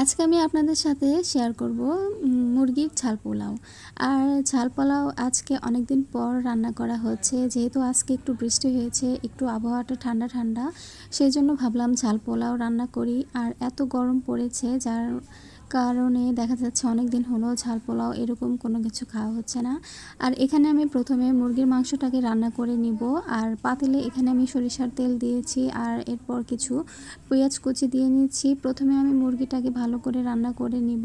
আজকে আমি আপনাদের সাথে শেয়ার করব মুরগির ঝাল পোলাও। আর ঝাল পোলাও আজকে অনেক দিন পর রান্না করা হচ্ছে, যেহেতু আজকে একটু বৃষ্টি হয়েছে, একটু আবহাওয়াটা ঠান্ডা ঠান্ডা, সেই জন্য ভাবলাম ঝাল পোলাও রান্না করি। আর এত গরম পড়েছে, যার কারণে দেখা যাচ্ছে অনেক দিন হলো ঝাল পোলাও এরকম কোনো কিছু খাওয়া হচ্ছে না। আর এখানে আমি প্রথমে মুরগির মাংসটাকে রান্না করে নিব। আর পাতিলে এখানে আমি সরিষার তেল দিয়েছি আর এরপর কিছু পেঁয়াজ কুচি দিয়ে নিচ্ছি। প্রথমে আমি মুরগিটাকে ভালো করে রান্না করে নিব।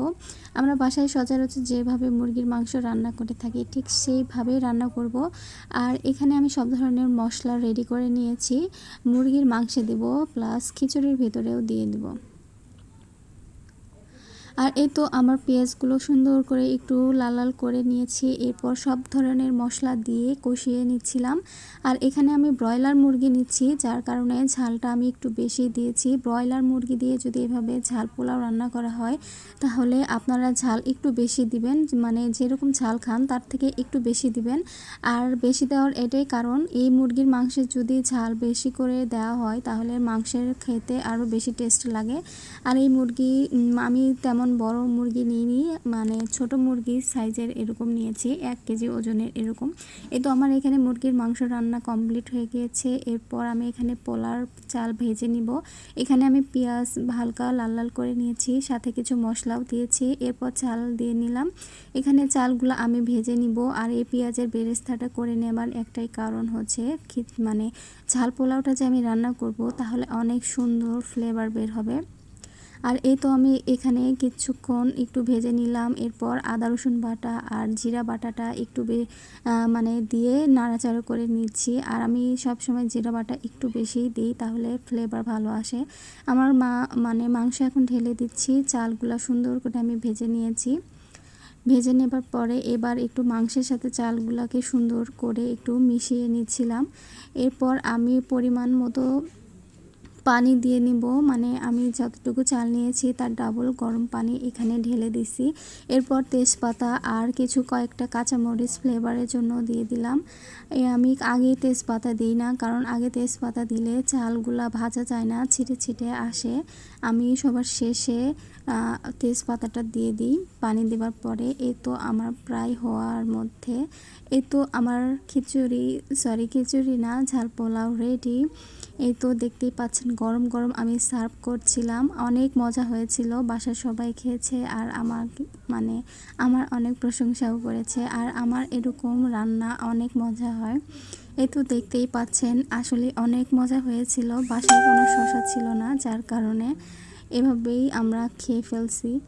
আমরা বাসায় সচরাচর যেভাবে মুরগির মাংস রান্না করে থাকি ঠিক সেইভাবেই রান্না করব। আর এখানে আমি সব ধরনের মশলা রেডি করে নিয়েছি। মুরগির মাংসে দেব, প্লাস খিচুড়ির ভেতরেও দিয়ে দেব। আর এই তো আমার পেঁয়াজগুলো সুন্দর করে একটু লাল লাল করে নিয়েছি। এরপর সব ধরনের মশলা দিয়ে কষিয়ে নিচ্ছিলাম। আর এখানে আমি ব্রয়লার মুরগি নিচ্ছি, যার কারণে ঝালটা আমি একটু বেশি দিয়েছি। ব্রয়লার মুরগি দিয়ে যদি এভাবে ঝাল পোলাও রান্না করা হয়, তাহলে আপনারা ঝাল একটু বেশি দিবেন। মানে যেরকম ঝাল খান, তার থেকে একটু বেশি দিবেন। আর বেশি দেওয়ার এটাই কারণ, এই মুরগির মাংসে যদি ঝাল বেশি করে দেওয়া হয়, তাহলে মাংসের খেতে আরও বেশি টেস্ট লাগে। আর এই মুরগি আমি তেমন বড় মুরগি নিইনি মানে ছোট মুরগির সাইজের এরকম নিয়েছি, এক কেজি ওজনের এরকম। এই তো আমার এখানে মুরগির মাংস রান্না কমপ্লিট হয়ে গিয়েছে। এরপর আমি এখানে পোলার চাল ভেজে নিব। এখানে আমি পেঁয়াজ হালকা লাল লাল করে নিয়েছি, সাথে কিছু মশলাও দিয়েছি। এরপর চাল দিয়ে নিলাম। এখানে চালগুলো আমি ভেজে নিব। আর এই পেঁয়াজের বেরেস্তাটা করে নেবার একটাই কারণ হচ্ছে মানে ঝাল পোলাওটা যে আমি রান্না করব, তাহলে অনেক সুন্দর ফ্লেভার বের হবে। আর এই তো আমি এখানে কিছুক্ষণ একটু ভেজে নিলাম, এরপর আদা, রসুন বাটা আর জিরা বাটাটা একটু মানে দিয়ে নাড়াচাড়া করে নিচ্ছি। আর আমি সব সময় জিরা বাটা একটু বেশি দিই, তাহলে ফ্লেভার ভালো আসে। আমার মা মানে মাংস এখন ঢেলে দিচ্ছি, চালগুলো সুন্দর করে আমি ভেজে নিয়েছি। ভেজে নেবার পরে এবার একটু মাংসের সাথে চালগুলোকে সুন্দর করে একটু মিশিয়ে নিচ্ছিলাম। এরপর আমি পরিমাণ মতো পানি দিয়ে নিব। মানে আমি যতটুকু চাল নিয়েছি তার ডাবল গরম পানি এখানে ঢেলে দিছি। এরপর তেজপাতা আর কিছু কয়েকটা কাঁচামরিচ ফ্লেভারের জন্য দিয়ে দিলাম। এ, আমি আগে তেজপাতা দিই না, কারণ আগে তেজপাতা দিলে চালগুলা ভাজা যায় না, ছিটে ছিটে আসে। আমি সবার শেষে তেজপাতাটা দিয়ে দিই পানি দেওয়ার পরে। এই তো আমার প্রায় হওয়ার মধ্যে। এই তো আমার খিচুড়ি সরি খিচুড়ি না, ঝাল পোলাও রেডি এই তো দেখতেই পাচ্ছেন গরম গরম আমি সার্ভ করছিলাম, অনেক মজা হয়েছিল। বাসার সবাই খেয়েছে আর আমার মানে আমার অনেক প্রশংসাও করেছে আর আমার এরকম রান্না অনেক মজা হয়। এ তো দেখতেই পাচ্ছেন, আসলে অনেক মজা হয়েছিল। বাসায় কোনো শশা ছিল না, যার কারণে এভাবেই আমরা খেয়ে ফেলছি।